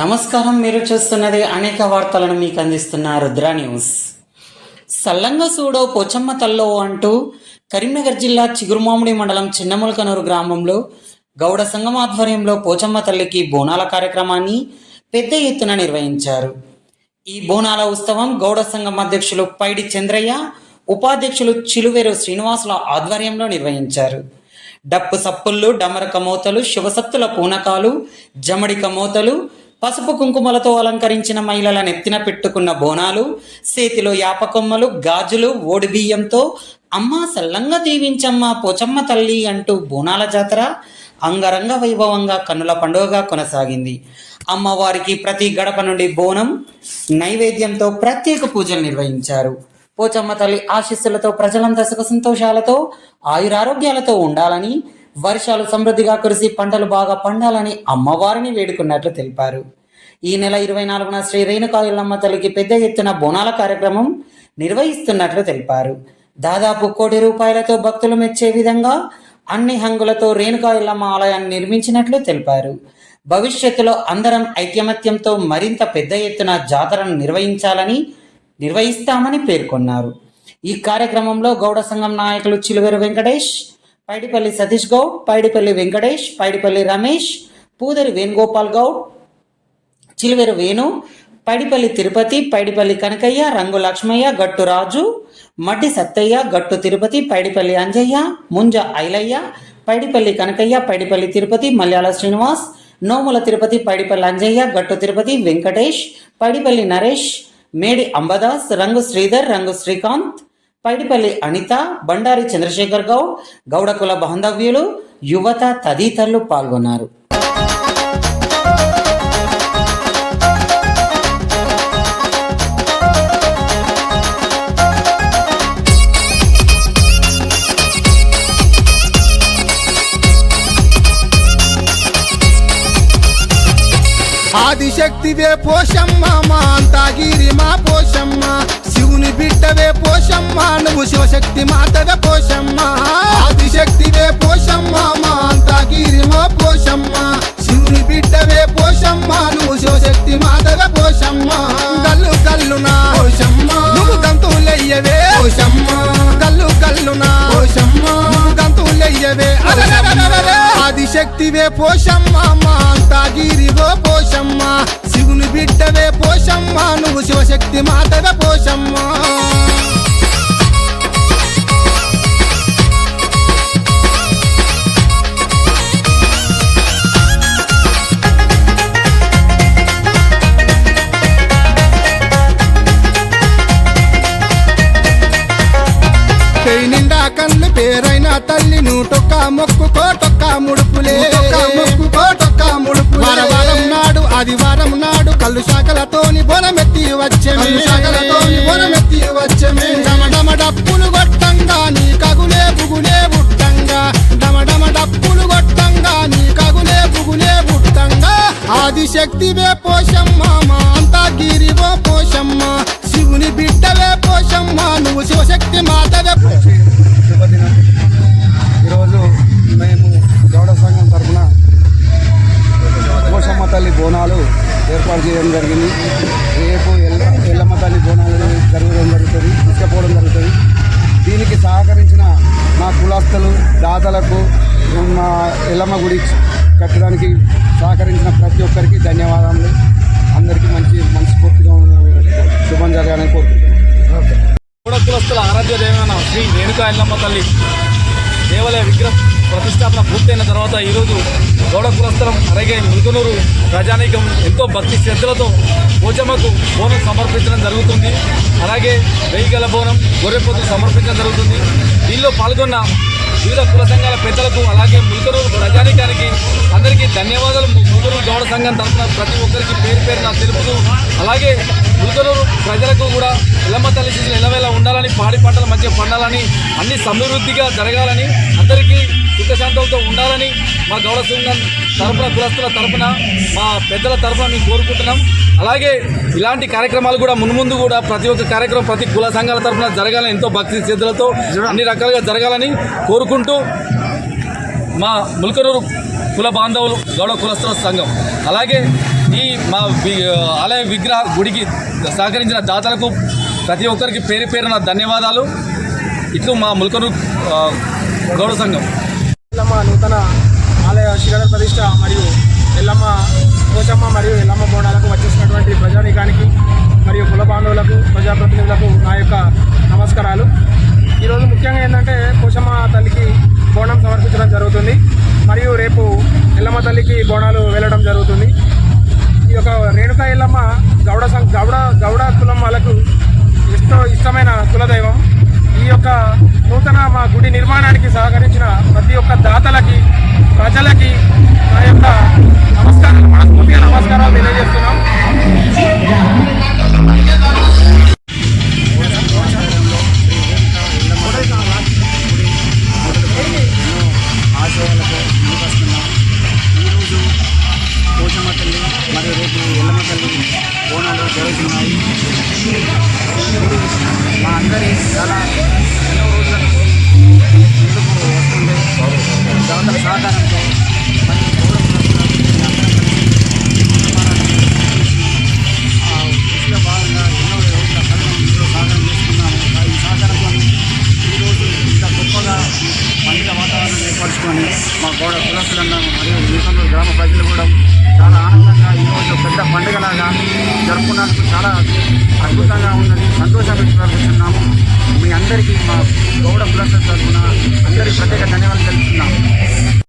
నమస్కారం మీరు చూస్తున్నది అనేక వార్తలను మీకు అందిస్తున్న రుద్ర న్యూస్. సల్లంగా సూడో పోచమ్మ తల్లో అంటూ కరీంనగర్ జిల్లా చిగురుమామిడి మండలం చిన్నములకనూరు గ్రామంలో గౌడ సంఘం ఆధ్వర్యంలో పోచమ్మ తల్లికి బోనాల కార్యక్రమాన్ని పెద్ద ఎత్తున నిర్వహించారు. ఈ బోనాల ఉత్సవం గౌడ సంఘం అధ్యక్షులు పైడి చంద్రయ్య ఉపాధ్యక్షులు చిలువేరు శ్రీనివాసుల ఆధ్వర్యంలో నిర్వహించారు. డప్పు సప్పుళ్ళు డమరక మూతలు శివసత్తుల పూనకాలు జమడిక మూతలు పసుపు కుంకుమలతో అలంకరించిన మహిళల నెత్తిన పెట్టుకున్న బోనాలు చేతిలో యాపకొమ్మలు గాజులు ఓడి బియ్యంతో అమ్మ సల్లంగా దీవించమ్మ పోచమ్మ తల్లి అంటూ బోనాల జాతర అంగరంగ వైభవంగా కన్నుల పండుగగా కొనసాగింది. అమ్మవారికి ప్రతి గడప నుండి బోనం నైవేద్యంతో ప్రత్యేక పూజలు నిర్వహించారు. పోచమ్మ తల్లి ఆశీస్సులతో ప్రజలంతా సుఖ సంతోషాలతో ఆయురారోగ్యాలతో ఉండాలని వర్షాలు సమృద్ధిగా కురిసి పంటలు బాగా పండాలని అమ్మవారిని వేడుకున్నట్లు తెలిపారు. ఈ నెల ఇరవై నాలుగున శ్రీ రేణుకా ఎల్లమ్మ తల్లికి పెద్ద ఎత్తున బోనాల కార్యక్రమం నిర్వహిస్తున్నట్లు తెలిపారు. దాదాపు కోటి రూపాయలతో భక్తులు మెచ్చే విధంగా అన్ని హంగులతో రేణుకా ఆలయాన్ని నిర్మించినట్లు తెలిపారు. భవిష్యత్తులో అందరం ఐక్యమత్యంతో మరింత పెద్ద ఎత్తున జాతరను నిర్వహించాలని నిర్వహిస్తామని పేర్కొన్నారు. ఈ కార్యక్రమంలో గౌడ సంఘం నాయకులు చిలువేరు వెంకటేష్ పైడిపల్లి సతీష్ గౌడ్ పైడిపల్లి వెంకటేష్ పైడిపల్లి రమేష్ పూదరి వేణుగోపాల్ గౌడ్ చిలువెరు వేణు పైడిపల్లి తిరుపతి పైడిపల్లి కనకయ్య రంగు లక్ష్మయ్య గట్టు రాజు మడ్డి సత్తయ్య గట్టు తిరుపతి పైడిపల్లి అంజయ్య ముంజ ఐలయ్య పైడిపల్లి కనకయ్య పైడిపల్లి తిరుపతి మల్యాల శ్రీనివాస్ నోముల తిరుపతి పైడిపల్లి అంజయ్య గట్టు తిరుపతి వెంకటేష్ పైడిపల్లి నరేష్ మేడి అంబదాస్ రంగు శ్రీధర్ రంగు శ్రీకాంత్ పైడిపల్లి అనిత బండారి చంద్రశేఖర్ గౌడ్ గౌడకుల బాంధవ్యులు యువత తదితరులు పాల్గొన్నారు. ఆదిశక్తివే పోషమ్మ మా అంతాగిరి మా పోషమ్మ. శివుని బిడ్డవే పోషమ్మ నువ్వు శివశక్తి మాతవే పోషమ్మ. ఆదిశక్తివే పోషమ్మ మా అంతాగిరి మా పోషమ్మ. శివుని బిడ్డవే పోషమ్మ నువ్వు శివశక్తి మాతవే పోషమ్మ. కల్లు కల్లునా పోషమ్మ నువ్వు గంతులయ్యవే పోషమ్మ. కల్లు కల్లునా పోషమ్మ నువ్వు గంతులయ్యవే ఆదిశక్తివే పోషమ్మ మా అంతాగిరివో పోషమ్మ. శివుని బిడ్డవే పోషమ్మా నువ్వు శివశక్తి మాతవే పోషమ్మా. కళ్ళు పేరైన తల్లి నూటొక్క మొక్కు కళ్ళు శాఖలతోని బొనమెత్తి వచ్చే శాఖలతోని బొనమెత్తి వచ్చే డమడమ డప్పులు కొట్టంగా నీ కగులే బుగులే బుట్టంగా. డమడమ డప్పులు కొట్టంగా నీ కగులే బుగులే బుట్టంగా. ఆదిశక్తివే పోషమ్మ మా అంతా గిరివో పోషమ్మ. శివుని బిడ్డవే పోషమ్మ నువ్వు శివశక్తి మాతవే దాతలకు మా ఎల్లమ్మ గుడి కట్టడానికి సహకరించిన ప్రతి ఒక్కరికి ధన్యవాదాలు అందరికీ మంచి మనస్ఫూర్తిగా శుభం జరగాలని కోరుకుంటున్నాను. కులస్తుల ఆరాధ్య దేవన శ్రీ రేణుకా ఎల్లమ్మ తల్లి దేవాలయ విగ్రహ ప్రతిష్టాపన పూర్తయిన తర్వాత ఈరోజు గౌడ కులస్థలం అలాగే ముదునూరు ప్రజానీకం ఎంతో భక్తి శ్రద్ధలతో పోచమ్మకు బోనం సమర్పించడం జరుగుతుంది. అలాగే వెయ్యిగల బోనం గొర్రెపోతు సమర్పించడం జరుగుతుంది. దీనిలో పాల్గొన్న వివిధ కుల సంఘాల పెద్దలకు అలాగే ములుకనూరు ప్రజానికానికి అందరికీ ధన్యవాదాలు. ములుకనూరు గౌడ సంఘం తరఫున ప్రతి ఒక్కరికి పేరు పేరున తెలుపుతూ అలాగే ములుకనూరు ప్రజలకు కూడా ఎల్లమ్మ తల్లి శిశులు ఎలవేలా ఉండాలని పాడి పంటలు మంచిగా పండాలని అన్ని సమృద్ధిగా జరగాలని అందరికీ సుఖశాంతులతో ఉండాలని మా గౌడ సంఘం తరఫున కులస్తుల తరఫున మా పెద్దల తరఫున మేము కోరుకుంటున్నాం. అలాగే ఇలాంటి కార్యక్రమాలు కూడా మున్ముందు కూడా ప్రతి ఒక్క కార్యక్రమం ప్రతి కుల సంఘాల తరఫున జరగాలని ఎంతో భక్తి శ్రద్ధలతో అన్ని రకాలుగా జరగాలని కోరుకుంటూ మా ముల్కనూరు కుల బాంధవులు గౌడ కులస్తుల సంఘం. అలాగే ఈ మా వి- ఆలయ విగ్రహ గుడికి సహకరించిన దాతలకు ప్రతి ఒక్కరికి పేరు పేరున ధన్యవాదాలు. ఇట్లు మా ముల్కరు గౌడ సంఘం. ఎల్లమ్మ నూతన ఆలయ శిఖర ప్రతిష్ట మరియు ఎల్లమ్మ పోచమ్మ మరియు ఎల్లమ్మ బోనాలకు వచ్చేసినటువంటి ప్రజానీకానికి మరియు కుల బాంధవులకు ప్రజాప్రతినిధులకు నా యొక్క నమస్కారాలు. ఈరోజు ముఖ్యంగా ఏంటంటే పోచమ్మ తల్లికి బోనం సమర్పించడం జరుగుతుంది. మరియు రేపు ఎల్లమ్మ తల్లికి బోనాలు వెళ్ళడం జరుగుతుంది. ఈ యొక్క రేణుకా ఎల్లమ్మ గౌడ సం గౌడ గౌడ కులం వాళ్ళకు ఇష్ట ఇష్టమైన కులదైవం. ఈ యొక్క నూతన మా గుడి నిర్మాణానికి సహకరించిన ప్రతి ఒక్క దాతలకి ప్రజలకి నా యొక్క నమస్కారం మనస్ఫూర్తిగా నమస్కారాలు తెలియజేస్తున్నాం. మరియు రేపు ఎల్లమ్మ తల్లి బోనాలు జరుగుతున్నాయి. అందరి చాలా ఎన్నో రోజుల ముందుకు వస్తుంది సహకారంతో భాగంగా ఎన్నో ఇంత వాతావరణం ఏర్పరచుకొని మా గోడ కులస్తులంగా మరియు జీవితంలో గ్రామ ప్రజలు కూడా చాలా ఆనందంగా ఈరోజు పెద్ద పండుగలాగా జరుపుకున్నందుకు చాలా అద్భుతంగా ఉన్నది సంతోషం వ్యక్తపరుస్తున్నాము మీ అందరికీ మా గౌడ కులస్తుల తరఫున అందరికీ ప్రత్యేక ధన్యవాదాలు తెలుపుతున్నాము.